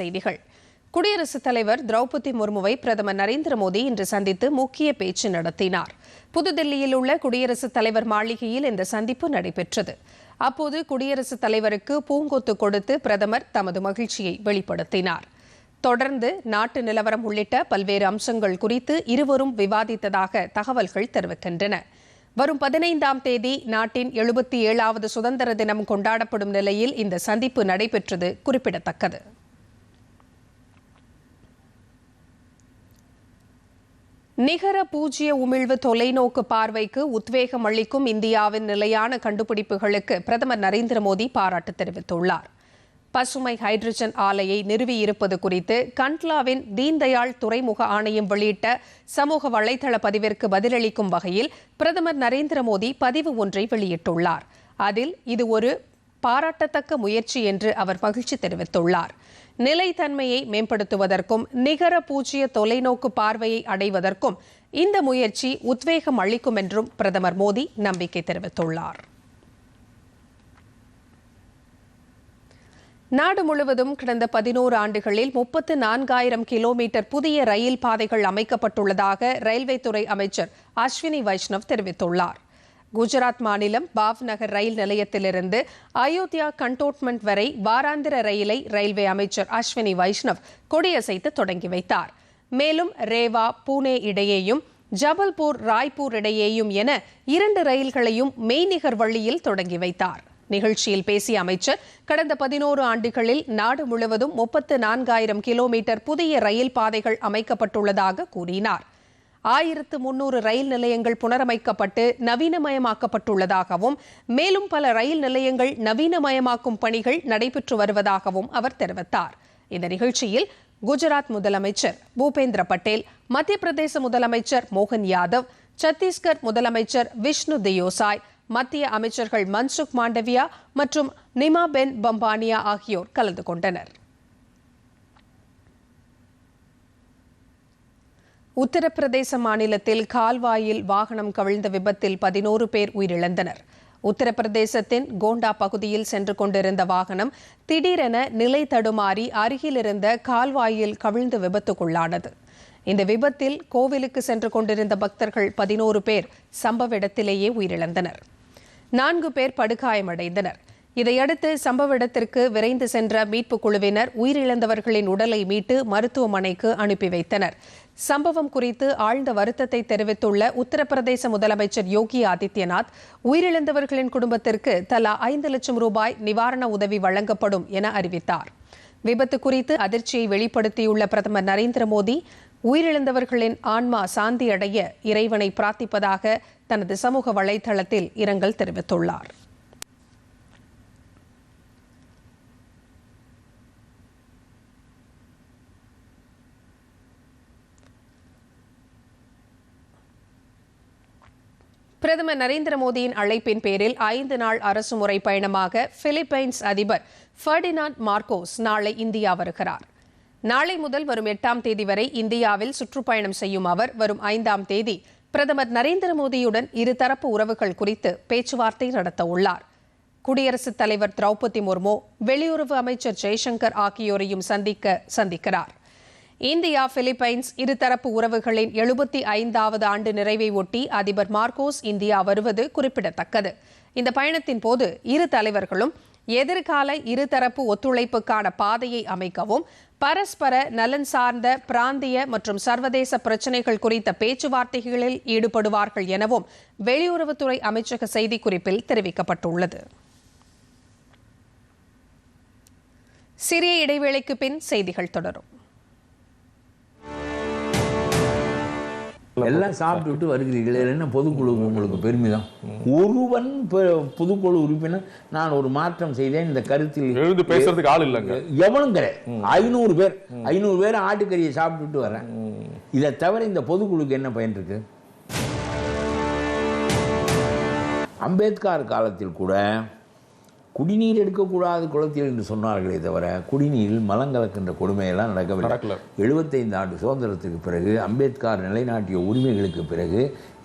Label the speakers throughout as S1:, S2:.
S1: செய்திகள் குடியரசுத் தலைவர் திரௌபதி முர்முவை பிரதமர் நரேந்திர மோடி இன்று சந்தித்து முக்கிய பேச்சு நடத்தினார் புதுதில்லியில் உள்ள குடியரசுத் தலைவர் மாளிகையில் இந்த சந்திப்பு நடைபெற்றது அப்போது குடியரசுத் தலைவருக்கு பூங்கொத்து கொடுத்து பிரதமர் தமது மகிழ்ச்சியை வெளிப்படுத்தினார் தொடர்ந்து நாட்டு நிலவரம் உள்ளிட்ட பல்வேறு அம்சங்கள் குறித்து இருவரும் விவாதித்ததாக தகவல்கள் தெரிவிக்கின்றன வரும் பதினைந்தாம் தேதி நாட்டின் எழுபத்தி ஏழாவது சுதந்திர தினம் கொண்டாடப்படும் நிலையில் இந்த சந்திப்பு நடைபெற்றது குறிப்பிடத்தக்கது நிகர பூஜ்ய உமிழ்வு தொலைநோக்கு பார்வைக்கு உத்வேகம் அளிக்கும் இந்தியாவின் நிலையான கண்டுபிடிப்புகளுக்கு பிரதமர் நரேந்திர மோடி பாராட்டு தெரிவித்துள்ளார் பசுமை ஹைட்ரஜன் ஆலையை நிறுவியிருப்பது குறித்து கண்ட்லாவின் தீன்தயாள் துறைமுக ஆணையம் வெளியிட்ட சமூக வலைதள பதிவிற்கு பதிலளிக்கும் வகையில் பிரதமர் நரேந்திர மோடி பதிவு ஒன்றை வெளியிட்டுள்ளார் அதில் இது ஒரு பாராட்டத்தக்க முயற்சி என்று அவர் மகிழ்ச்சி தெரிவித்துள்ளார் நிலைத்தன்மையை மேம்படுத்துவதற்கும் நிகர பூஜ்ஜிய தொலைநோக்கு பார்வையை அடைவதற்கும் இந்த முயற்சி உத்வேகம் அளிக்கும் என்றும் பிரதமர் மோடி நம்பிக்கை தெரிவித்துள்ளார் நாடு முழுவதும் கடந்த பதினோரு ஆண்டுகளில் முப்பத்து நான்காயிரம் கிலோமீட்டர் புதிய ரயில் பாதைகள் அமைக்கப்பட்டுள்ளதாக ரயில்வே துறை அமைச்சர் அஸ்வினி வைஷ்ணவ் தெரிவித்துள்ளார் குஜராத் மாநிலம் பாவ்நகர் ரயில் நிலையத்திலிருந்து அயோத்தியா கண்டோட்மெண்ட் வரை வாராந்திர ரயிலை ரயில்வே அமைச்சர் அஸ்வினி வைஷ்ணவ் கொடியசைத்து தொடங்கி வைத்தார் மேலும் ரேவா பூனே இடையேயும் ஜபல்பூர் ராய்ப்பூர் இடையேயும் என இரண்டு ரயில்களையும் மெய்நிகர் வழியில் தொடங்கி வைத்தார் நிகழ்ச்சியில் பேசிய அமைச்சர் கடந்த பதினோரு ஆண்டுகளில் நாடு முழுவதும் முப்பத்து நான்காயிரம் கிலோமீட்டர் புதிய ரயில் பாதைகள் அமைக்கப்பட்டுள்ளதாக கூறினார் ஆயிரத்து முன்னூறு ரயில் நிலையங்கள் புனரமைக்கப்பட்டு நவீனமயமாக்கப்பட்டுள்ளதாகவும் மேலும் பல ரயில் நிலையங்கள் நவீனமயமாக்கும் பணிகள் நடைபெற்று வருவதாகவும் அவர் தெரிவித்தார் இந்த நிகழ்ச்சியில் குஜராத் முதலமைச்சர் பூபேந்திர பட்டேல் மத்திய பிரதேச முதலமைச்சர் மோகன் யாதவ் சத்தீஸ்கர் முதலமைச்சர் விஷ்ணு தேயோசாய் மத்திய அமைச்சர்கள் மன்சுக் மாண்டவியா மற்றும் நிமா பென் பம்பானியா ஆகியோர் கலந்து கொண்டனர் உத்தரப்பிரதேச மாநிலத்தில் கால்வாயில் வாகனம் கவிழ்ந்த விபத்தில் பதினோரு பேர் உயிரிழந்தனர் உத்தரப்பிரதேசத்தின் கோண்டா பகுதியில் சென்று கொண்டிருந்த வாகனம் திடீரென நிலை தடுமாறி அருகிலிருந்த கால்வாயில் கவிழ்ந்து விபத்துக்குள்ளானது இந்த விபத்தில் கோவிலுக்கு சென்று கொண்டிருந்த பக்தர்கள் பதினோரு பேர் சம்பவ இடத்திலேயே உயிரிழந்தனர் நான்கு பேர் படுகாயமடைந்தனர் இதையடுத்து சம்பவ இடத்திற்கு விரைந்து சென்ற மீட்புக் குழுவினர் உயிரிழந்தவர்களின் உடலை மீட்டு மருத்துவமனைக்கு அனுப்பி வைத்தனர் சம்பவம் குறித்து ஆழ்ந்த வருத்தத்தை தெரிவித்துள்ள உத்தரப்பிரதேச முதலமைச்சர் யோகி ஆதித்யநாத் உயிரிழந்தவர்களின் குடும்பத்திற்கு தலா ஐந்து லட்சம் ரூபாய் நிவாரண உதவி வழங்கப்படும் என அறிவித்தார் விபத்து குறித்து அதிர்ச்சியை வெளிப்படுத்தியுள்ள பிரதமர் நரேந்திர மோடி உயிரிழந்தவர்களின் ஆன்மா சாந்தியடைய இறைவனை பிரார்த்திப்பதாக தனது சமூக வலைதளத்தில் இரங்கல் தெரிவித்துள்ளார் பிரதமர் நரேந்திர மோடியின் அழைப்பின் பேரில் ஐந்து நாள் அரசுமுறை பயணமாக பிலிப்பைன்ஸ் அதிபர் ஃபர்டினாண்ட் மார்க்கோஸ் நாளை இந்தியா வருகிறார் நாளை முதல் வரும் எட்டாம் தேதி வரை இந்தியாவில் சுற்றுப்பயணம் செய்யும் அவர் வரும் ஐந்தாம் தேதி பிரதமர் நரேந்திர மோடியுடன் இருதரப்பு உறவுகள் குறித்து பேச்சுவார்த்தை நடத்த உள்ளார் குடியரசுத் தலைவர் திரௌபதி முர்மு வெளியுறவு அமைச்சர் ஜெய்சங்கர் ஆகியோரையும் சந்திக்க சந்திக்கிறார் இந்தியா பிலிப்பைன்ஸ் இருதரப்பு உறவுகளின் எழுபத்தி ஐந்தாவது ஆண்டு நிறைவை ஒட்டி அதிபர் மார்க்கோஸ் இந்தியா வருவது குறிப்பிடத்தக்கது இந்த பயணத்தின் போது இரு தலைவர்களும் எதிர்கால இருதரப்பு ஒத்துழைப்புக்கான பாதையை அமைக்கவும் பரஸ்பர நலன் சார்ந்த பிராந்திய மற்றும் சர்வதேச பிரச்சினைகள் குறித்த பேச்சுவார்த்தைகளில் ஈடுபடுவார்கள் எனவும் வெளியுறவுத்துறை அமைச்சக செய்திக்குறிப்பில் தெரிவிக்கப்பட்டுள்ளது சிறிய இடைவேளைக்கு பின் செய்திகள் தொடரும்
S2: எல்லாம் சாப்பிட்டு விட்டு வருகிறீர்கள் என்ன பொதுக்குழு உங்களுக்கு பெருமைதான் ஒருவன் பொதுக்குழு உறுப்பினர் நான் ஒரு மாற்றம் செய்தேன் இந்த கருத்தில் எழுந்து பேசுறதுக்கு ஆள் இல்லைங்க எவனும் ஐநூறு பேர் ஐநூறு பேர் ஆட்டுக்கறியை விட்டு வரேன் இதை தவிர இந்த பொதுக்குழுக்கு என்ன பயன் இருக்கு அம்பேத்கர் காலத்தில் கூட குடிநீர் எடுக்கக்கூடாது குளத்தில் என்று சொன்னார்களே தவிர குடிநீரில் மலங்கலக்கின்ற கொடுமையெல்லாம் நடக்கவில்லை எழுபத்தைந்து ஆண்டு சுதந்திரத்துக்கு பிறகு அம்பேத்கர் நிலைநாட்டிய உரிமைகளுக்கு பிறகு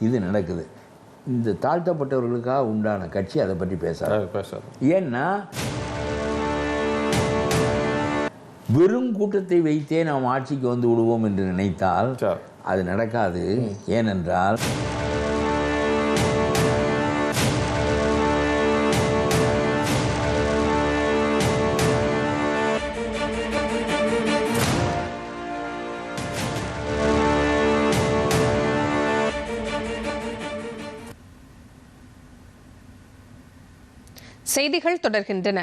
S2: இது நடக்குது இந்த தாழ்த்தப்பட்டவர்களுக்காக உண்டான கட்சி அதை பற்றி பேசாது ஏன்னா வெறும் கூட்டத்தை வைத்தே நாம் ஆட்சிக்கு வந்து விடுவோம் என்று நினைத்தால் அது நடக்காது ஏனென்றால்
S1: சர்ச்சைகள் தொடர்கின்றன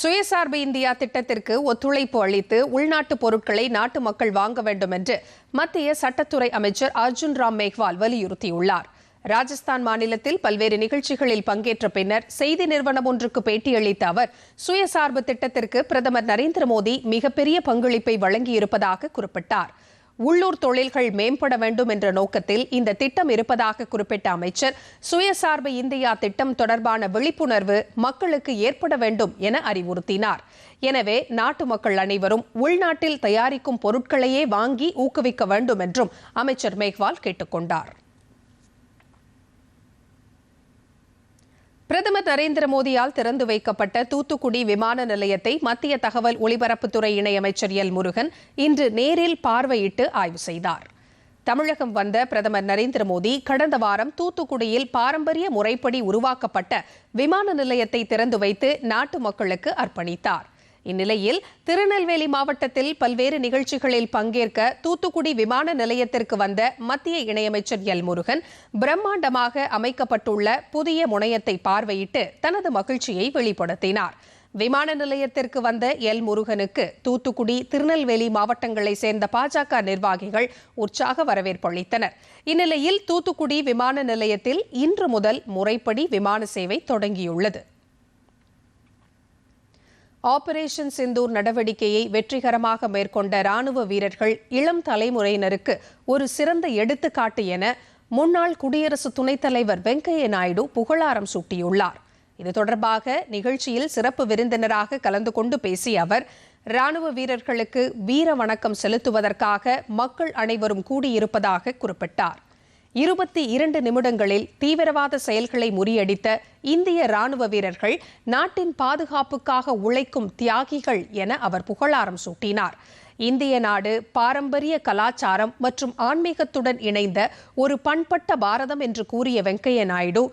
S1: சுயசார்பு இந்தியா திட்டத்திற்கு ஒத்துழைப்பு அளித்து உள்நாட்டு பொருட்களை நாட்டு மக்கள் வாங்க வேண்டும் என்று மத்திய சட்டத்துறை அமைச்சர் அர்ஜுன் ராம் மேக்வால் வலியுறுத்தியுள்ளார் ராஜஸ்தான் மாநிலத்தில் பல்வேறு நிகழ்ச்சிகளில் பங்கேற்ற பின்னர் செய்தி நிறுவனம் ஒன்றுக்கு பேட்டியளித்த அவர் சுயசார்பு திட்டத்திற்கு பிரதமர் நரேந்திர மோடி மிகப்பெரிய பங்களிப்பை வழங்கியிருப்பதாக குறிப்பிட்டாா் உள்ளூர் தொழில்கள் மேம்பட வேண்டும் என்ற நோக்கத்தில் இந்த திட்டம் இருப்பதாக குறிப்பிட்ட அமைச்சர் சுயசார்பு இந்தியா திட்டம் தொடர்பான விழிப்புணர்வு மக்களுக்கு ஏற்பட வேண்டும் என அறிவுறுத்தினார் எனவே நாட்டு மக்கள் அனைவரும் உள்நாட்டில் தயாரிக்கும் பொருட்களையே வாங்கி ஊக்குவிக்க வேண்டும் என்றும் அமைச்சர் மேக்வால் கேட்டுக்கொண்டார் பிரதமர் நரேந்திர மோடியால் திறந்து வைக்கப்பட்ட தூத்துக்குடி விமான நிலையத்தை மத்திய தகவல் ஒலிபரப்புத்துறை இணையமைச்சர் எல் முருகன் இன்று நேரில் பார்வையிட்டு ஆய்வு செய்தார் தமிழகம் வந்த பிரதமர் நரேந்திர மோடி கடந்த வாரம் தூத்துக்குடியில் பாரம்பரிய முறைப்படி உருவாக்கப்பட்ட விமான நிலையத்தை திறந்து வைத்து நாட்டு மக்களுக்கு அர்ப்பணித்தார் இந்நிலையில் திருநெல்வேலி மாவட்டத்தில் பல்வேறு நிகழ்ச்சிகளில் பங்கேற்க தூத்துக்குடி விமான நிலையத்திற்கு வந்த மத்திய இணையமைச்சர் எல் முருகன் பிரம்மாண்டமாக அமைக்கப்பட்டுள்ள புதிய முனையத்தை பார்வையிட்டு தனது மகிழ்ச்சியை வெளிப்படுத்தினார் விமான நிலையத்திற்கு வந்த எல் முருகனுக்கு தூத்துக்குடி திருநெல்வேலி மாவட்டங்களை சேர்ந்த பாஜக நிர்வாகிகள் உற்சாக வரவேற்பு அளித்தனர் இந்நிலையில் தூத்துக்குடி விமான நிலையத்தில் இன்று முதல் முறைப்படி விமான சேவை தொடங்கியுள்ளது ஆபரேஷன் சிந்தூர் நடவடிக்கையை வெற்றிகரமாக மேற்கொண்ட ராணுவ வீரர்கள் இளம் தலைமுறையினருக்கு ஒரு சிறந்த எடுத்துக்காட்டு என முன்னாள் குடியரசு துணைத் தலைவர் வெங்கையா நாயுடு புகழாரம் சூட்டியுள்ளார் இது தொடர்பாக நிகழ்ச்சியில் சிறப்பு விருந்தினராக கலந்து கொண்டு பேசிய அவர் ராணுவ வீரர்களுக்கு வீர வணக்கம் செலுத்துவதற்காக மக்கள் அனைவரும் கூடியிருப்பதாக குறிப்பிட்டார் இருபத்தி இரண்டு நிமிடங்களில் தீவிரவாத செயல்களை முறியடித்த இந்திய ராணுவ வீரர்கள் நாட்டின் பாதுகாப்புக்காக உழைக்கும் தியாகிகள் என அவர் புகழாரம் சூட்டினார் இந்திய நாடு பாரம்பரிய கலாச்சாரம் மற்றும் ஆன்மீகத்துடன் இணைந்த ஒரு பண்பட்ட பாரதம் என்று கூறிய வெங்கைய நாயுடு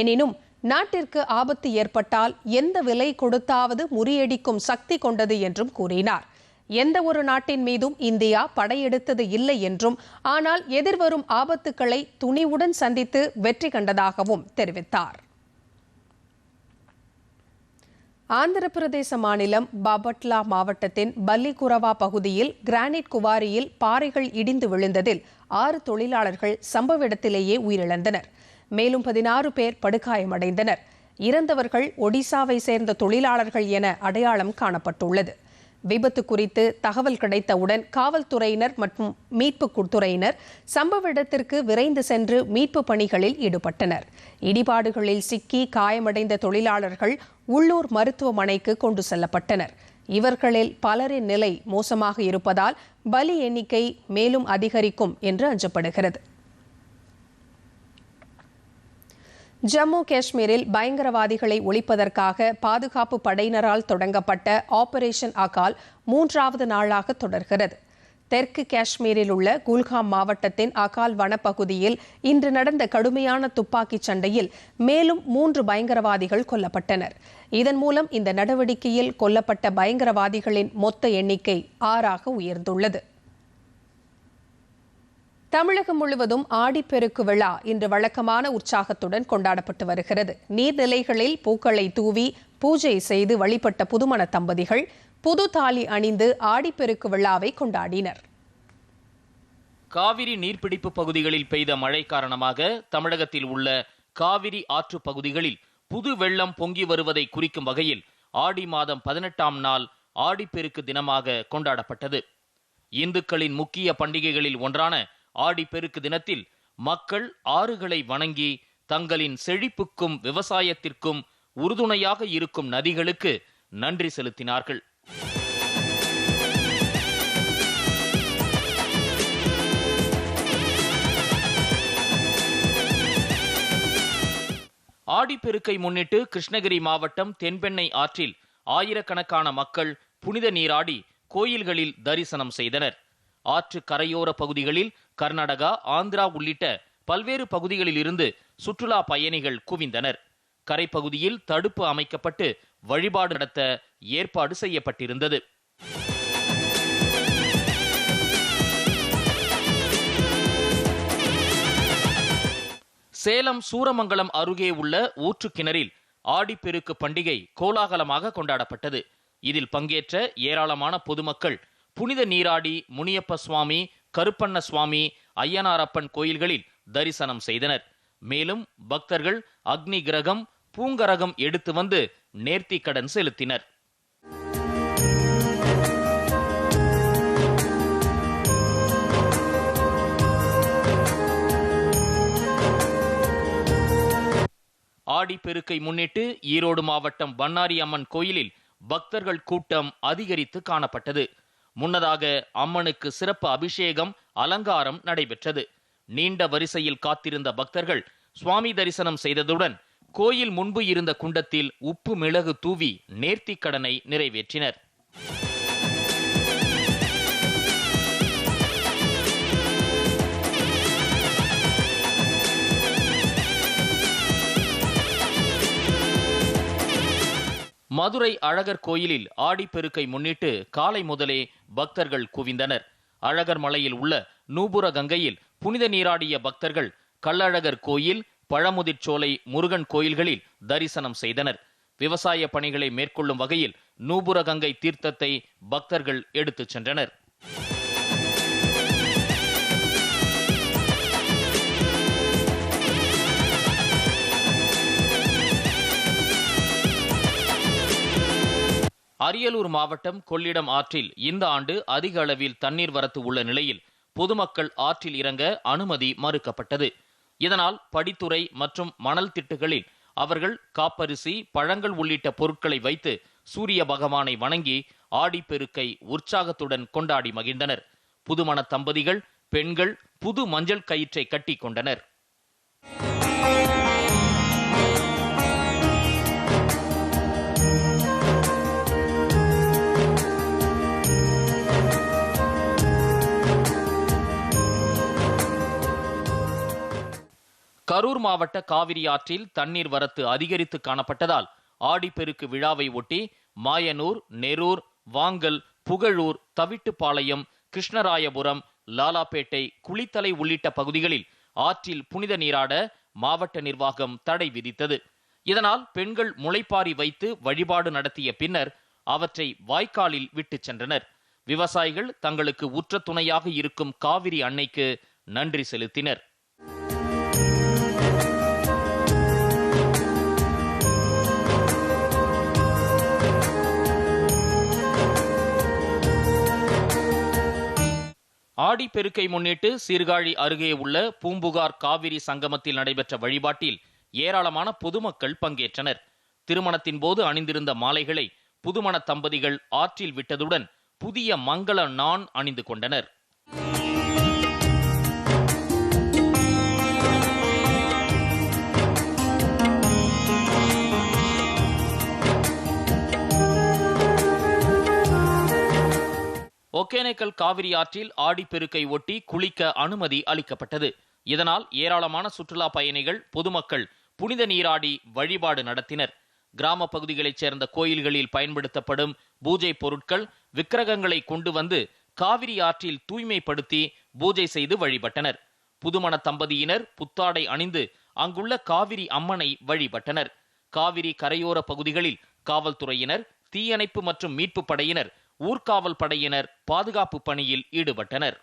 S1: எனினும் நாட்டிற்கு ஆபத்து ஏற்பட்டால் எந்த விலை கொடுத்தாவது முறியடிக்கும் சக்தி கொண்டது என்றும் கூறினார் எந்த ஒரு நாட்டின் மீதும் இந்தியா படையெடுத்தது இல்லை என்றும் ஆனால் எதிர்வரும் ஆபத்துக்களை துணிவுடன் சந்தித்து வெற்றி கண்டதாகவும் தெரிவித்தார் ஆந்திர பிரதேச மாநிலம் பாபட்லா மாவட்டத்தின் பல்லிகுரவா பகுதியில் கிரானைட் குவாரியில் பாறைகள் இடிந்து விழுந்ததில் ஆறு தொழிலாளர்கள் சம்பவ இடத்திலேயே உயிரிழந்தனர் மேலும் பதினாறு பேர் படுகாயமடைந்தனர் இறந்தவர்கள் ஒடிசாவை சேர்ந்த தொழிலாளர்கள் என அடையாளம் காணப்பட்டுள்ளது விபத்து குறித்து தகவல் கிடைத்தவுடன் காவல்துறையினர் மற்றும் மீட்பு துறையினர் சம்பவ இடத்திற்கு விரைந்து சென்று மீட்பு பணிகளில் ஈடுபட்டனர் இடிபாடுகளில் சிக்கி காயமடைந்த தொழிலாளர்கள் உள்ளூர் மருத்துவமனைக்கு கொண்டு செல்லப்பட்டனர் இவர்களில் பலரின் நிலை மோசமாக இருப்பதால் பலி எண்ணிக்கை மேலும் அதிகரிக்கும் என்று அஞ்சப்படுகிறது ஜம்மு காஷ்மீரில் பயங்கரவாதிகளை ஒழிப்பதற்காக பாதுகாப்பு படையினரால் தொடங்கப்பட்ட ஆபரேஷன் அகால் மூன்றாவது நாளாக தொடர்கிறது தெற்கு காஷ்மீரில் உள்ள குல்காம் மாவட்டத்தின் அகால் வனப்பகுதியில் இன்று நடந்த கடுமையான துப்பாக்கிச் சண்டையில் மேலும் மூன்று பயங்கரவாதிகள் கொல்லப்பட்டனர் இதன் மூலம் இந்த நடவடிக்கையில் கொல்லப்பட்ட பயங்கரவாதிகளின் மொத்த எண்ணிக்கை ஆறாக உயர்ந்துள்ளது தமிழகம் முழுவதும் ஆடிப்பெருக்கு விழா இன்று வழக்கமான உற்சாகத்துடன் கொண்டாடப்பட்டு வருகிறது நீர்நிலைகளில் பூக்களை தூவி பூஜை செய்து வழிபட்ட புதுமண தம்பதிகள் புது தாலி அணிந்து ஆடிப்பெருக்கு விழாவை கொண்டாடினர் காவிரி நீர்பிடிப்பு பகுதிகளில் பெய்த மழை காரணமாக தமிழகத்தில் உள்ள காவிரி ஆற்று பகுதிகளில் புது வெள்ளம் பொங்கி வருவதை குறிக்கும் வகையில் ஆடி மாதம் பதினெட்டாம் நாள் ஆடிப்பெருக்கு தினமாக கொண்டாடப்பட்டது இந்துக்களின் முக்கிய பண்டிகைகளில் ஒன்றான ஆடிப்பெருக்கு தினத்தில் மக்கள் ஆறுகளை வணங்கி தங்களின் செழிப்புக்கும் விவசாயத்திற்கும் உறுதுணையாக இருக்கும் நதிகளுக்கு நன்றி செலுத்தினார்கள் ஆடிப்பெருக்கை முன்னிட்டு கிருஷ்ணகிரி மாவட்டம் தென்பெண்ணை ஆற்றில் ஆயிரக்கணக்கான மக்கள் புனித நீராடி கோயில்களில் தரிசனம் செய்தனர் ஆற்று கரையோர பகுதிகளில் கர்நாடகா ஆந்திரா உள்ளிட்ட பல்வேறு பகுதிகளில் இருந்து சுற்றுலா பயணிகள் குவிந்தனர் கரைப்பகுதியில் தடுப்பு அமைக்கப்பட்டு வழிபாடு நடத்த ஏற்பாடு செய்யப்பட்டிருந்தது சேலம் சூரமங்கலம் அருகே உள்ள ஊற்று கிணறில் ஆடிப்பெருக்கு பண்டிகை கோலாகலமாக கொண்டாடப்பட்டது இதில் பங்கேற்ற ஏராளமான பொதுமக்கள் புனித நீராடி முனியப்ப சுவாமி கருப்பண்ண சுவாமி ஐயனாரப்பன் கோயில்களில் தரிசனம் செய்தனர் மேலும் பக்தர்கள் அக்னி கிரகம் பூங்கரகம் எடுத்து வந்து நேர்த்தி கடன் செலுத்தினர் ஆடிப்பெருக்கை முன்னிட்டு ஈரோடு மாவட்டம் பண்ணாரி அம்மன் கோயிலில் பக்தர்கள் கூட்டம் அதிகரித்து காணப்பட்டது முன்னதாக அம்மனுக்கு சிறப்பு அபிஷேகம் அலங்காரம் நடைபெற்றது நீண்ட வரிசையில் காத்திருந்த பக்தர்கள் சுவாமி தரிசனம் செய்ததுடன் கோயில் முன்பு இருந்த குண்டத்தில் உப்பு மிளகு தூவி நேர்த்திக்கடனை நிறைவேற்றினர் மதுரை அழகர் கோயிலில் ஆடிப்பெருக்கை முன்னிட்டு காலை முதலே பக்தர்கள் குவிந்தனர் அழகர் மலையில் உள்ள நூபுர கங்கையில் புனித நீராடிய பக்தர்கள் கள்ளழகர் கோயில் பழமுதிர்ச்சோலை முருகன் கோயில்களில் தரிசனம் செய்தனர் விவசாய பணிகளை மேற்கொள்ளும் வகையில் நூபுர கங்கை தீர்த்தத்தை பக்தர்கள் எடுத்துச் சென்றனர் அரியலூர் மாவட்டம் கொள்ளிடம் ஆற்றில் இந்த ஆண்டு அதிக அளவில் தண்ணீர் வரத்து உள்ள நிலையில் பொதுமக்கள் ஆற்றில் இறங்க அனுமதி மறுக்கப்பட்டது இதனால் படித்துறை மற்றும் மணல் திட்டுகளில் அவர்கள் காப்பரிசி பழங்கள் உள்ளிட்ட பொருட்களை வைத்து சூரிய பகவானை வணங்கி ஆடிப்பெருக்கை உற்சாகத்துடன் கொண்டாடி மகிழ்ந்தனர் புதுமண தம்பதிகள் பெண்கள் புது மஞ்சள் கயிற்றை கட்டி கொண்டனர் கரூர் மாவட்ட காவிரி ஆற்றில் தண்ணீர் வரத்து அதிகரித்து காணப்பட்டதால் ஆடிப்பெருக்கு விழாவை ஒட்டி மாயனூர் நெரூர் வாங்கல் புகழூர் தவிட்டுப்பாளையம் கிருஷ்ணராயபுரம் லாலாப்பேட்டை குளித்தலை உள்ளிட்ட பகுதிகளில் ஆற்றில் புனித நீராட மாவட்ட நிர்வாகம் தடை விதித்தது இதனால் பெண்கள் முளைப்பாரி வைத்து வழிபாடு நடத்திய பின்னர் அவற்றை வாய்க்காலில் விட்டுச் சென்றனர் விவசாயிகள் தங்களுக்கு உற்ற துணையாக இருக்கும் காவிரி அன்னைக்கு நன்றி செலுத்தினர் பெருக்கை முன்னிட்டு சீர்காழி அருகே உள்ள பூம்புகார் காவிரி சங்கமத்தில் நடைபெற்ற வழிபாட்டில் ஏராளமான பொதுமக்கள் பங்கேற்றனர் திருமணத்தின் போது அணிந்திருந்த மாலைகளை புதுமண தம்பதிகள் ஆற்றில் விட்டதுடன் புதிய மங்கள நான் அணிந்து கொண்டனர் ஒகேனக்கல் காவிரி ஆற்றில் ஆடிப்பெருக்கை ஒட்டி குளிக்க அனுமதி அளிக்கப்பட்டது இதனால் ஏராளமான சுற்றுலா பயணிகள் பொதுமக்கள் புனித நீராடி வழிபாடு நடத்தினர் கிராம பகுதிகளைச் சேர்ந்த கோயில்களில் பயன்படுத்தப்படும் பூஜை பொருட்கள் விக்கிரகங்களை கொண்டு வந்து காவிரி ஆற்றில் தூய்மைப்படுத்தி பூஜை செய்து வழிபட்டனர் புதுமண தம்பதியினர் புத்தாடை அணிந்து அங்குள்ள காவிரி அம்மனை வழிபட்டனர் காவிரி கரையோர பகுதிகளில் காவல்துறையினர் தீயணைப்பு மற்றும் மீட்பு படையினர் ஊர்காவல் படையினர் பாதுகாப்பு பணியில் ஈடுபட்டனர்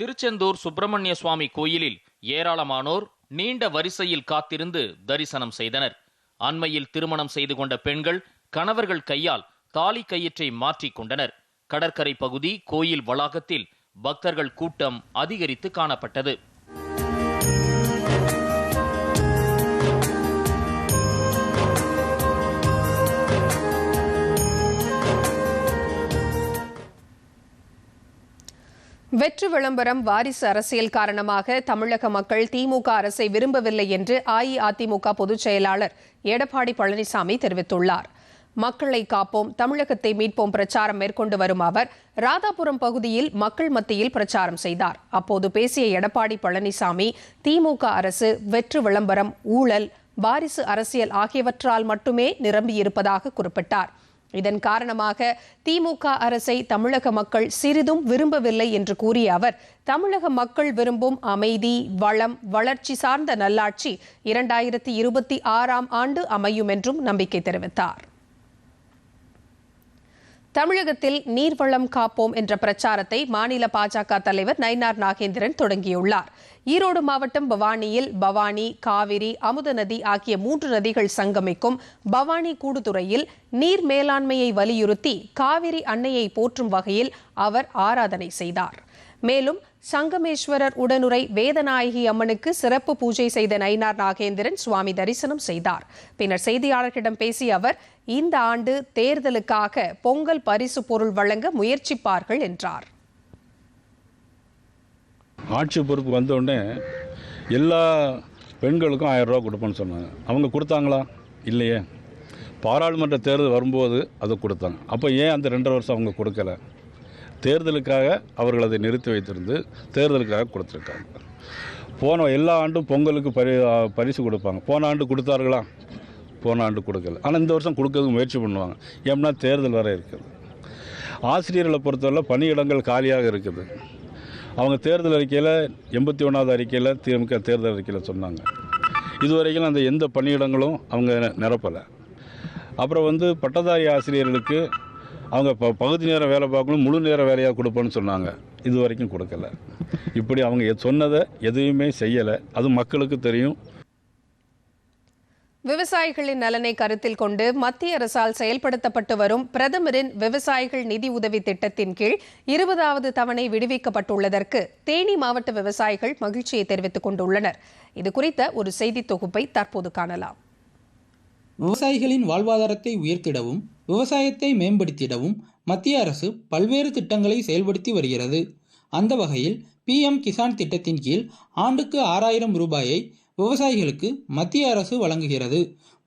S1: திருச்செந்தூர் சுப்பிரமணிய சுவாமி கோயிலில் ஏராளமானோர் நீண்ட வரிசையில் காத்திருந்து தரிசனம் செய்தனர் அண்மையில் திருமணம் செய்து கொண்ட பெண்கள் கணவர்கள் கையால் தாலி கயிற்றை மாற்றிக் கொண்டனர் கடற்கரை பகுதி கோயில் வளாகத்தில் பக்தர்கள் கூட்டம் அதிகரித்து காணப்பட்டது வெற்று விளம்பரம் வாரிசு அரசியல் காரணமாக தமிழக மக்கள் திமுக அரசை விரும்பவில்லை என்று அஇஅதிமுக பொதுச் செயலாளர் எடப்பாடி பழனிசாமி தெரிவித்துள்ளார் மக்களை காப்போம் தமிழகத்தை மீட்போம் பிரச்சாரம் மேற்கொண்டு வரும் அவர் ராதாபுரம் பகுதியில் மக்கள் மத்தியில் பிரச்சாரம் செய்தார் அப்போது பேசிய எடப்பாடி பழனிசாமி திமுக அரசு வெற்று விளம்பரம் ஊழல் வாரிசு அரசியல் ஆகியவற்றால் மட்டுமே நிரம்பியிருப்பதாக குறிப்பிட்டார் இதன் காரணமாக திமுக அரசை தமிழக மக்கள் சிறிதும் விரும்பவில்லை என்று கூறிய அவர் தமிழக மக்கள் விரும்பும் அமைதி வளம் வளர்ச்சி சார்ந்த நல்லாட்சி இரண்டாயிரத்தி இருபத்தி ஆறாம் ஆண்டு அமையும் என்றும் நம்பிக்கை தெரிவித்தார் தமிழகத்தில் நீர்வளம் காப்போம் என்ற பிரச்சாரத்தை மாநில பாஜக தலைவர் நயினார் நாகேந்திரன் தொடங்கியுள்ளார் ஈரோடு மாவட்டம் பவானியில் பவானி காவிரி அமுத நதி ஆகிய மூன்று நதிகள் சங்கமிக்கும் பவானி கூடுதுறையில் நீர் மேலாண்மையை வலியுறுத்தி காவிரி அன்னையை போற்றும் வகையில் அவர் ஆராதனை செய்தார் மேலும் சங்கமேஸ்வரர் உடனுரை வேதநாயகி அம்மனுக்கு சிறப்பு பூஜை செய்த நயினார் நாகேந்திரன் சுவாமி தரிசனம் செய்தார் பின்னர் செய்தியாளர்களிடம் பேசிய அவர் இந்த ஆண்டு தேர்தலுக்காக பொங்கல் பரிசு பொருள் வழங்க முயற்சிப்பார்கள் என்றார்
S2: ஆட்சி பொறுப்பு வந்தோடனே எல்லா பெண்களுக்கும் ஆயிரம் ரூபா கொடுப்பேன்னு சொன்னாங்க அவங்க கொடுத்தாங்களா இல்லையே பாராளுமன்ற தேர்தல் வரும்போது அதை கொடுத்தாங்க அப்போ ஏன் அந்த ரெண்டரை வருஷம் அவங்க கொடுக்கல தேர்தலுக்காக அவர்கள் அதை நிறுத்தி வைத்திருந்து தேர்தலுக்காக கொடுத்துருக்காங்க போன எல்லா ஆண்டும் பொங்கலுக்கு பரி பரிசு கொடுப்பாங்க போன ஆண்டு கொடுத்தார்களா போன ஆண்டு கொடுக்கல ஆனால் இந்த வருஷம் கொடுக்கறதுக்கு முயற்சி பண்ணுவாங்க ஏன்னா தேர்தல் வர இருக்குது ஆசிரியர்களை பொறுத்தவரை பணியிடங்கள் காலியாக இருக்குது அவங்க தேர்தல் அறிக்கையில் எண்பத்தி ஒன்றாவது அறிக்கையில் திமுக தேர்தல் அறிக்கையில் சொன்னாங்க இதுவரைக்கும் அந்த எந்த பணியிடங்களும் அவங்க நிரப்பலை அப்புறம் வந்து பட்டதாரி ஆசிரியர்களுக்கு அவங்க ப பகுதி நேரம் வேலை பார்க்கணும் முழு நேர வேலையாக கொடுப்போன்னு சொன்னாங்க இது வரைக்கும் கொடுக்கல இப்படி அவங்க சொன்னதை எதையுமே செய்யலை அது மக்களுக்கு தெரியும்
S1: விவசாயிகளின் நலனை கருத்தில் கொண்டு மத்திய அரசால் செயல்படுத்தப்பட்டு வரும் பிரதமரின் விவசாயிகள் நிதி உதவி திட்டத்தின் கீழ் இருபதாவது தவணை விடுவிக்கப்பட்டுள்ளதற்கு தேனி மாவட்ட விவசாயிகள் மகிழ்ச்சியை தெரிவித்துக் கொண்டுள்ளனர் இது குறித்த ஒரு செய்தி தொகுப்பை தற்போது காணலாம் விவசாயிகளின் வாழ்வாதாரத்தை உயர்த்திடவும் விவசாயத்தை மேம்படுத்திடவும் மத்திய அரசு பல்வேறு திட்டங்களை செயல்படுத்தி வருகிறது அந்த வகையில் பிஎம் கிசான் திட்டத்தின் கீழ் ஆண்டுக்கு ஆறாயிரம் ரூபாயை விவசாயிகளுக்கு மத்திய அரசு வழங்குகிறது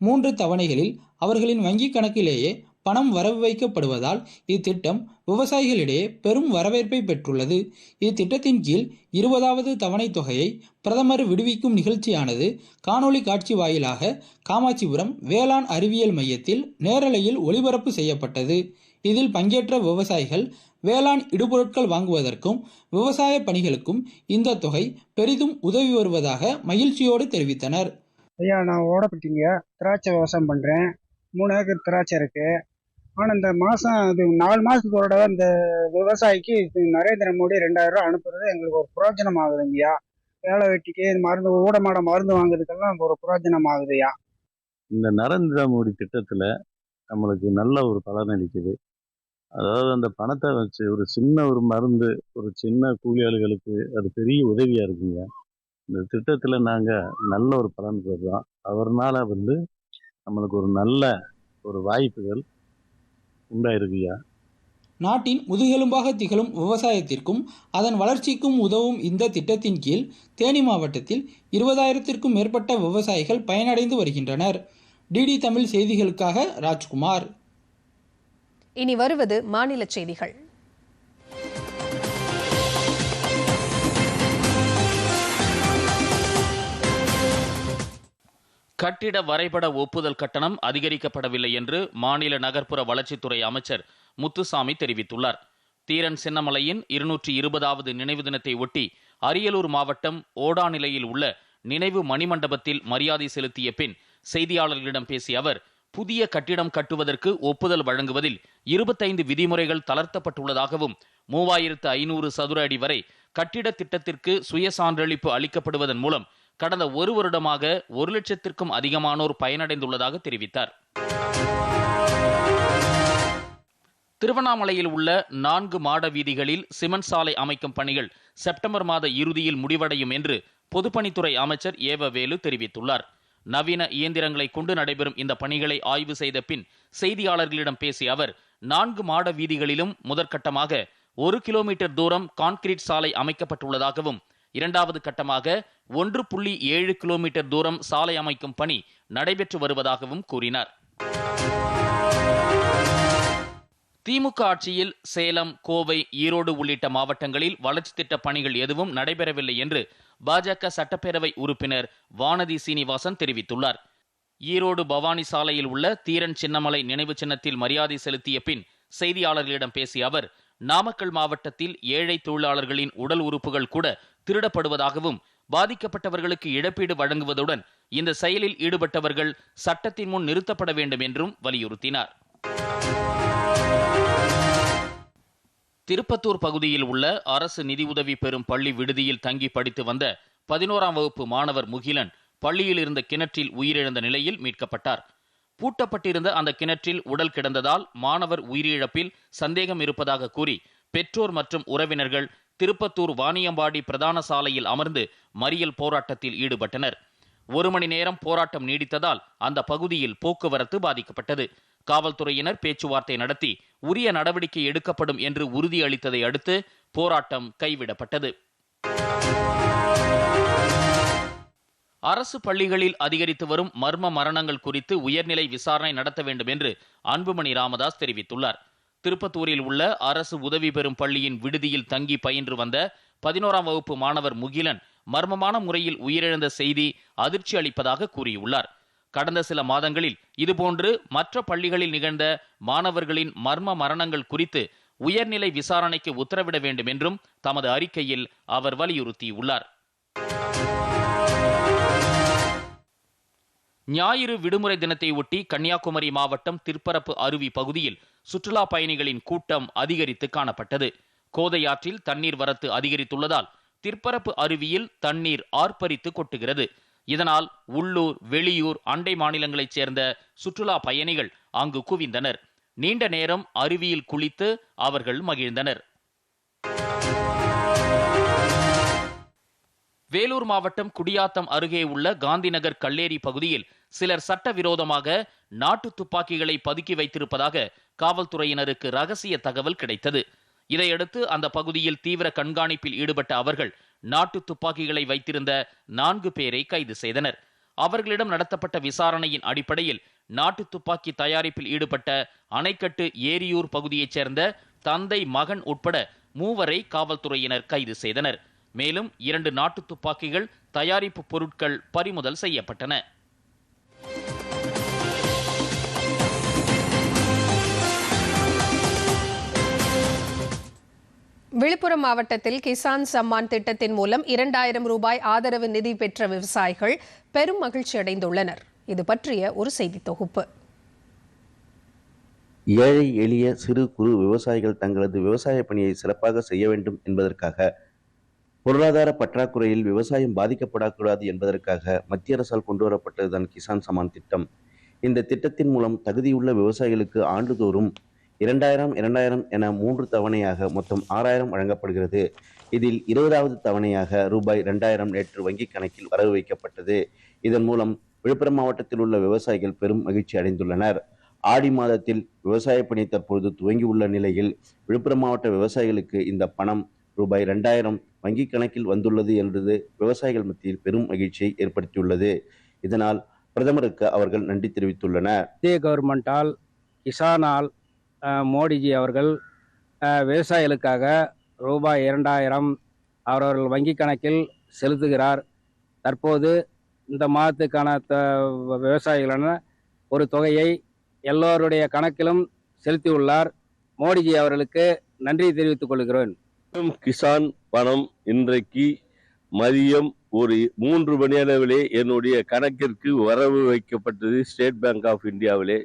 S1: மூன்று தவணைகளில் அவர்களின் வங்கிக் கணக்கிலேயே பணம் வரவு வைக்கப்படுவதால் இத்திட்டம் விவசாயிகளிடையே பெரும் வரவேற்பை பெற்றுள்ளது இத்திட்டத்தின் கீழ் இருபதாவது தவணை தொகையை பிரதமர் விடுவிக்கும் நிகழ்ச்சியானது காணொலி காட்சி வாயிலாக காமாட்சிபுரம் வேளாண் அறிவியல் மையத்தில் நேரலையில் ஒளிபரப்பு செய்யப்பட்டது இதில் பங்கேற்ற விவசாயிகள் வேளாண் இடுபொருட்கள் வாங்குவதற்கும் விவசாய பணிகளுக்கும் இந்த தொகை பெரிதும் உதவி வருவதாக மகிழ்ச்சியோடு தெரிவித்தனர்
S2: ஐயா நான் ஓடப்பட்டீங்க திராட்சை விவசாயம் பண்ணுறேன் மூணு ஏக்கர் திராட்சை இருக்குது ஆனால் இந்த மாதம் அது நாலு மாதத்துக்கு ஒரு இந்த விவசாயிக்கு நரேந்திர மோடி ரெண்டாயிரம் ரூபா அனுப்புறது எங்களுக்கு ஒரு புரோஜனம் ஐயா வேலை வெட்டிக்கு மருந்து ஊடமாட மருந்து வாங்குறதுக்கெல்லாம் ஒரு புரோஜனம் ஆகுதுயா இந்த நரேந்திர மோடி திட்டத்தில் நம்மளுக்கு நல்ல ஒரு பலன் அளிக்குது அதாவது அந்த பணத்தை வச்சு ஒரு சின்ன ஒரு மருந்து ஒரு சின்ன கூலியாளிகளுக்கு அது பெரிய உதவியாக இருக்குங்க இந்த திட்டத்தில் நாங்கள் நல்ல ஒரு பலன் பெறுறோம் அவர்னால வந்து நம்மளுக்கு ஒரு நல்ல ஒரு வாய்ப்புகள் உண்டாயிருக்குயா நாட்டின் முதுகெலும்பாக திகழும் விவசாயத்திற்கும் அதன் வளர்ச்சிக்கும் உதவும் இந்த திட்டத்தின் கீழ் தேனி மாவட்டத்தில் இருபதாயிரத்திற்கும் மேற்பட்ட விவசாயிகள் பயனடைந்து வருகின்றனர் டிடி தமிழ் செய்திகளுக்காக ராஜ்குமார்
S1: இனி வருவது மாநில செய்திகள் கட்டிட வரைபட ஒப்புதல் கட்டணம் அதிகரிக்கப்படவில்லை என்று மாநில நகர்ப்புற வளர்ச்சித்துறை அமைச்சர் முத்துசாமி தெரிவித்துள்ளார் தீரன் சின்னமலையின் இருநூற்றி இருபதாவது நினைவு தினத்தை ஒட்டி அரியலூர் மாவட்டம் ஓடாநிலையில் உள்ள நினைவு மணிமண்டபத்தில் மரியாதை செலுத்திய பின் செய்தியாளர்களிடம் பேசிய அவர் புதிய கட்டிடம் கட்டுவதற்கு ஒப்புதல் வழங்குவதில் இருபத்தைந்து விதிமுறைகள் தளர்த்தப்பட்டுள்ளதாகவும் மூவாயிரத்து ஐநூறு சதுர அடி வரை கட்டிட திட்டத்திற்கு சுய சான்றளிப்பு அளிக்கப்படுவதன் மூலம் கடந்த ஒரு வருடமாக ஒரு லட்சத்திற்கும் அதிகமானோர் பயனடைந்துள்ளதாக தெரிவித்தார் திருவண்ணாமலையில் உள்ள நான்கு மாட வீதிகளில் சிமெண்ட் சாலை அமைக்கும் பணிகள் செப்டம்பர் மாத இறுதியில் முடிவடையும் என்று பொதுப்பணித்துறை அமைச்சர் ஏவவேலு தெரிவித்துள்ளார் நவீன இயந்திரங்களை கொண்டு நடைபெறும் இந்த பணிகளை ஆய்வு செய்த பின் செய்தியாளர்களிடம் பேசிய அவர் நான்கு மாட வீதிகளிலும் முதற்கட்டமாக ஒரு கிலோமீட்டர் தூரம் கான்கிரீட் சாலை அமைக்கப்பட்டுள்ளதாகவும் இரண்டாவது கட்டமாக ஒன்று புள்ளி ஏழு கிலோமீட்டர் தூரம் சாலை அமைக்கும் பணி நடைபெற்று வருவதாகவும் கூறினார் திமுக ஆட்சியில் சேலம் கோவை ஈரோடு உள்ளிட்ட மாவட்டங்களில் வளர்ச்சி திட்ட பணிகள் எதுவும் நடைபெறவில்லை என்று பாஜக சட்டப்பேரவை உறுப்பினர் வானதி சீனிவாசன் தெரிவித்துள்ளார் ஈரோடு பவானி சாலையில் உள்ள தீரன் சின்னமலை நினைவு சின்னத்தில் மரியாதை செலுத்திய பின் செய்தியாளர்களிடம் பேசிய அவர் நாமக்கல் மாவட்டத்தில் ஏழை தொழிலாளர்களின் உடல் உறுப்புகள் கூட திருடப்படுவதாகவும் பாதிக்கப்பட்டவர்களுக்கு இழப்பீடு வழங்குவதுடன் இந்த செயலில் ஈடுபட்டவர்கள் சட்டத்தின் முன் நிறுத்தப்பட வேண்டும் என்றும் வலியுறுத்தினார் திருப்பத்தூர் பகுதியில் உள்ள அரசு நிதியுதவி பெறும் பள்ளி விடுதியில் தங்கி படித்து வந்த பதினோராம் வகுப்பு மாணவர் முகிலன் பள்ளியில் இருந்த கிணற்றில் உயிரிழந்த நிலையில் மீட்கப்பட்டார் பூட்டப்பட்டிருந்த அந்த கிணற்றில் உடல் கிடந்ததால் மாணவர் உயிரிழப்பில் சந்தேகம் இருப்பதாக கூறி பெற்றோர் மற்றும் உறவினர்கள் திருப்பத்தூர் வாணியம்பாடி பிரதான சாலையில் அமர்ந்து மறியல் போராட்டத்தில் ஈடுபட்டனர் ஒரு மணி நேரம் போராட்டம் நீடித்ததால் அந்த பகுதியில் போக்குவரத்து பாதிக்கப்பட்டது காவல்துறையினர் பேச்சுவார்த்தை நடத்தி உரிய நடவடிக்கை எடுக்கப்படும் என்று உறுதியளித்ததை அடுத்து போராட்டம் கைவிடப்பட்டது அரசு பள்ளிகளில் அதிகரித்து வரும் மர்ம மரணங்கள் குறித்து உயர்நிலை விசாரணை நடத்த வேண்டும் என்று அன்புமணி ராமதாஸ் தெரிவித்துள்ளார் திருப்பத்தூரில் உள்ள அரசு உதவி பெறும் பள்ளியின் விடுதியில் தங்கி பயின்று வந்த பதினோராம் வகுப்பு மாணவர் முகிலன் மர்மமான முறையில் உயிரிழந்த செய்தி அதிர்ச்சி அளிப்பதாக கூறியுள்ளார் கடந்த சில மாதங்களில் இதுபோன்று மற்ற பள்ளிகளில் நிகழ்ந்த மாணவர்களின் மர்ம மரணங்கள் குறித்து உயர்நிலை விசாரணைக்கு உத்தரவிட வேண்டும் என்றும் தமது அறிக்கையில் அவர் வலியுறுத்தியுள்ளார் ஞாயிறு விடுமுறை தினத்தையொட்டி கன்னியாகுமரி மாவட்டம் திருப்பரப்பு அருவி பகுதியில் சுற்றுலா பயணிகளின் கூட்டம் அதிகரித்து காணப்பட்டது கோதையாற்றில் தண்ணீர் வரத்து அதிகரித்துள்ளதால் திருப்பரப்பு அருவியில் தண்ணீர் ஆர்ப்பரித்து கொட்டுகிறது இதனால் உள்ளூர் வெளியூர் அண்டை மாநிலங்களைச் சேர்ந்த சுற்றுலா பயணிகள் அங்கு குவிந்தனர் நீண்ட நேரம் அருவியில் குளித்து அவர்கள் மகிழ்ந்தனர் வேலூர் மாவட்டம் குடியாத்தம் அருகே உள்ள காந்திநகர் கல்லேரி பகுதியில் சிலர் சட்டவிரோதமாக நாட்டு துப்பாக்கிகளை பதுக்கி வைத்திருப்பதாக காவல்துறையினருக்கு ரகசிய தகவல் கிடைத்தது இதையடுத்து அந்த பகுதியில் தீவிர கண்காணிப்பில் ஈடுபட்ட அவர்கள் நாட்டு துப்பாக்கிகளை வைத்திருந்த நான்கு பேரை கைது செய்தனர் அவர்களிடம் நடத்தப்பட்ட விசாரணையின் அடிப்படையில் நாட்டு துப்பாக்கி தயாரிப்பில் ஈடுபட்ட அணைக்கட்டு ஏரியூர் பகுதியைச் சேர்ந்த தந்தை மகன் உட்பட மூவரை காவல்துறையினர் கைது செய்தனர் மேலும் இரண்டு நாட்டு துப்பாக்கிகள் தயாரிப்பு பொருட்கள் பறிமுதல் செய்யப்பட்டன விழுப்புரம் மாவட்டத்தில் கிசான் சம்மான் திட்டத்தின் மூலம் இரண்டாயிரம் ரூபாய் ஆதரவு நிதி பெற்ற விவசாயிகள் பெரும் மகிழ்ச்சி அடைந்துள்ளனர் இது பற்றிய ஒரு செய்தி தொகுப்பு
S2: ஏழை எளிய சிறு குறு விவசாயிகள் தங்களது விவசாய பணியை சிறப்பாக செய்ய வேண்டும் என்பதற்காக பொருளாதார பற்றாக்குறையில் விவசாயம் பாதிக்கப்படக்கூடாது என்பதற்காக மத்திய அரசால் கொண்டு வரப்பட்டதுதான் கிசான் சமான் திட்டம் இந்த திட்டத்தின் மூலம் தகுதியுள்ள விவசாயிகளுக்கு ஆண்டுதோறும் இரண்டாயிரம் இரண்டாயிரம் என மூன்று தவணையாக மொத்தம் ஆறாயிரம் வழங்கப்படுகிறது இதில் இருபதாவது தவணையாக ரூபாய் இரண்டாயிரம் நேற்று வங்கிக் கணக்கில் வரவு வைக்கப்பட்டது இதன் மூலம் விழுப்புரம் மாவட்டத்தில் உள்ள விவசாயிகள் பெரும் மகிழ்ச்சி அடைந்துள்ளனர் ஆடி மாதத்தில் விவசாய பணி தற்பொழுது துவங்கியுள்ள நிலையில் விழுப்புரம் மாவட்ட விவசாயிகளுக்கு இந்த பணம் ரூபாய் ரெண்டாயிரம் வங்கிக் கணக்கில் வந்துள்ளது என்றது விவசாயிகள் மத்தியில் பெரும் மகிழ்ச்சியை ஏற்படுத்தியுள்ளது இதனால் பிரதமருக்கு அவர்கள் நன்றி தெரிவித்துள்ளனர் இந்திய கவர்மெண்டால் கிசானால் மோடிஜி அவர்கள் விவசாயிகளுக்காக ரூபாய் இரண்டாயிரம் அவரவர்கள் வங்கி கணக்கில் செலுத்துகிறார் தற்போது இந்த மாதத்துக்கான த விவசாயிகளான ஒரு தொகையை எல்லோருடைய கணக்கிலும் செலுத்தியுள்ளார் மோடிஜி அவர்களுக்கு நன்றி தெரிவித்துக் கொள்கிறேன் கிசான் பணம் இன்றைக்கு மதியம் ஒரு மூன்று மணி அளவிலே என்னுடைய கணக்கிற்கு வரவு வைக்கப்பட்டது ஸ்டேட் பேங்க் ஆஃப் இந்தியாவிலே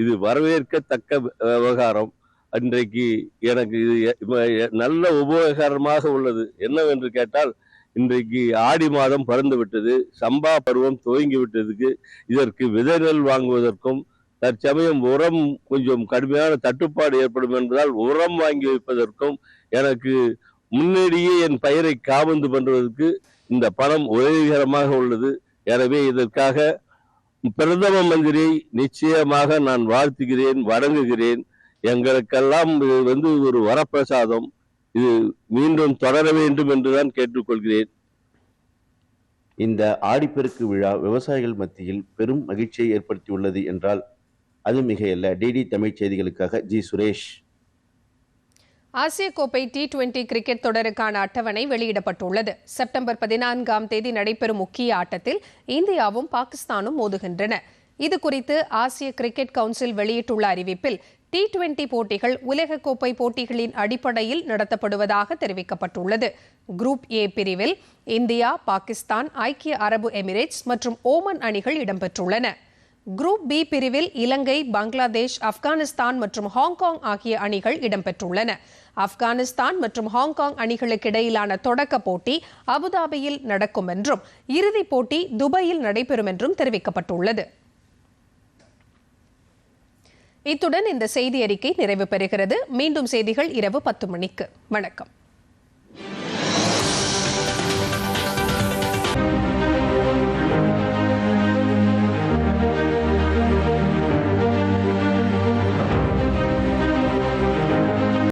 S2: இது வரவேற்கத்தக்க விவகாரம் அன்றைக்கு எனக்கு இது நல்ல உபயோகரமாக உள்ளது என்னவென்று கேட்டால் இன்றைக்கு ஆடி மாதம் பறந்து விட்டது சம்பா பருவம் துவங்கி விட்டதுக்கு இதற்கு விதை நெல் வாங்குவதற்கும் தற்சமயம் உரம் கொஞ்சம் கடுமையான தட்டுப்பாடு ஏற்படும் என்பதால் உரம் வாங்கி வைப்பதற்கும் எனக்கு முன்னேடியே என் பயிரை காபந்து பண்ணுவதற்கு இந்த பணம் உதவிகரமாக உள்ளது எனவே இதற்காக பிரதம மந்திரி நிச்சயமாக நான் வாழ்த்துகிறேன் வணங்குகிறேன் எங்களுக்கெல்லாம் இது வந்து ஒரு வரப்பிரசாதம் இது மீண்டும் தொடர வேண்டும் என்றுதான் கேட்டுக்கொள்கிறேன் இந்த ஆடிப்பெருக்கு விழா விவசாயிகள் மத்தியில் பெரும் மகிழ்ச்சியை ஏற்படுத்தியுள்ளது என்றால் அது மிகையல்ல டிடி தமிழ் செய்திகளுக்காக ஜி சுரேஷ் ஆசிய கோப்பை டி டுவெண்டி கிரிக்கெட் தொடருக்கான அட்டவணை வெளியிடப்பட்டுள்ளது செப்டம்பர் பதினான்காம் தேதி நடைபெறும் முக்கிய ஆட்டத்தில் இந்தியாவும் பாகிஸ்தானும் மோதுகின்றன இதுகுறித்து ஆசிய கிரிக்கெட் கவுன்சில் வெளியிட்டுள்ள அறிவிப்பில் டி டுவெண்டி போட்டிகள் உலகக்கோப்பை போட்டிகளின் அடிப்படையில் நடத்தப்படுவதாக தெரிவிக்கப்பட்டுள்ளது குரூப் ஏ பிரிவில் இந்தியா பாகிஸ்தான் ஐக்கிய அரபு எமிரேட்ஸ் மற்றும் ஓமன் அணிகள் இடம்பெற்றுள்ளன குரூப் பி பிரிவில் இலங்கை பங்களாதேஷ் ஆப்கானிஸ்தான் மற்றும் ஹாங்காங் ஆகிய அணிகள் இடம்பெற்றுள்ளன ஆப்கானிஸ்தான் மற்றும் ஹாங்காங் அணிகளுக்கு இடையிலான தொடக்க போட்டி அபுதாபியில் நடக்கும் என்றும் இறுதிப் போட்டி துபாயில் நடைபெறும் என்றும் தெரிவிக்கப்பட்டுள்ளது
S1: இத்துடன் இந்த செய்தி அறிக்கை நிறைவு பெறுகிறது மீண்டும் செய்திகள் இரவு பத்து மணிக்கு வணக்கம்